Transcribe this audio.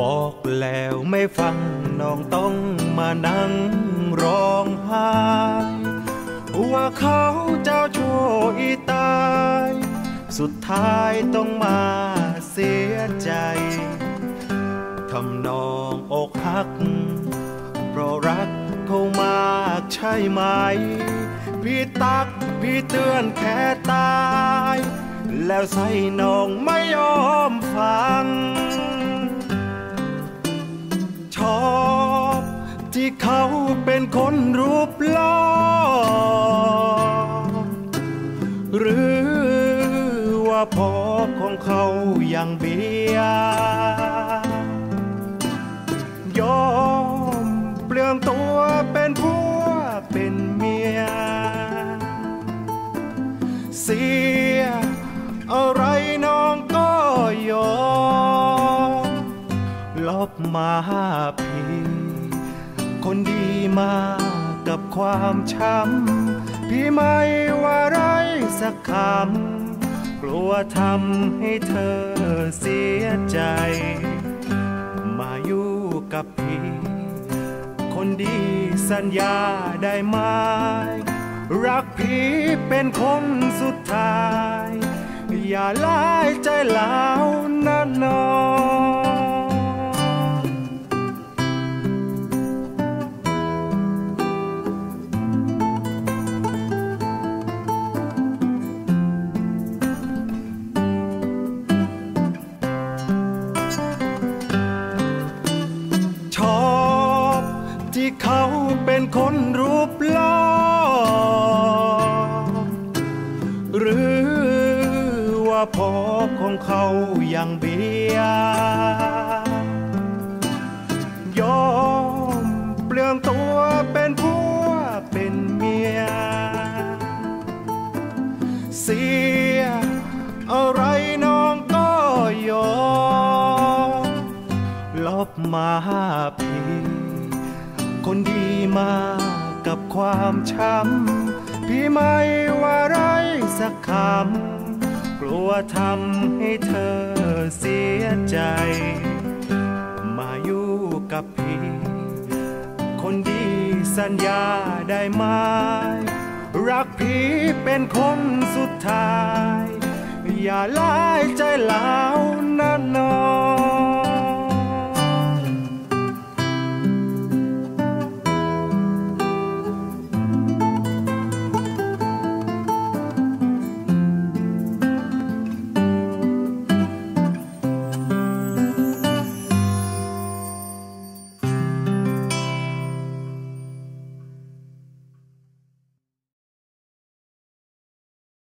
บอกแล้วไม่ฟังน้องต้องมานั่งร้องไห้ว่าเขาเจ้าชั่วอีตาย สุดท้ายต้องมาเสียใจทำนองอกหัก เพราะรักเขามากใช่ไหม พี่ตักพี่เตือนแค่ตาย แล้วใส่น้องไม่ยอมฟัง ที่เขาเป็นคนรูปหล่อหรือว่าพ่อของเขายังเบียยอมเปลืองตัวเป็นผัวเป็นเมีย เสียอะไรน้องก็ยอมลบมาพี่ คนดีมากับความช้ำ พี่ไม่ว่าไรสักคำ กลัวทำให้เธอเสียใจ มาอยู่กับพี่ คนดีสัญญาได้ไหม รักพี่เป็นคนสุดท้าย อย่าลายใจเหลาวนะน้อง ที่เขาเป็นคนรูปหล่อหรือว่าพอของเขายังเบียยอมเปลืองตัวเป็นผัวเป็นเมีย เสียอะไรน้องก็ยอมลบมาพี่ คนดีมากับความช้ำ พี่ไม่ว่าไรสักคำ กลัวทำให้เธอเสียใจ มาอยู่กับพี่ คนดีสัญญาได้ไหมรักพี่เป็นคนสุดท้าย อย่าลายใจเหลาว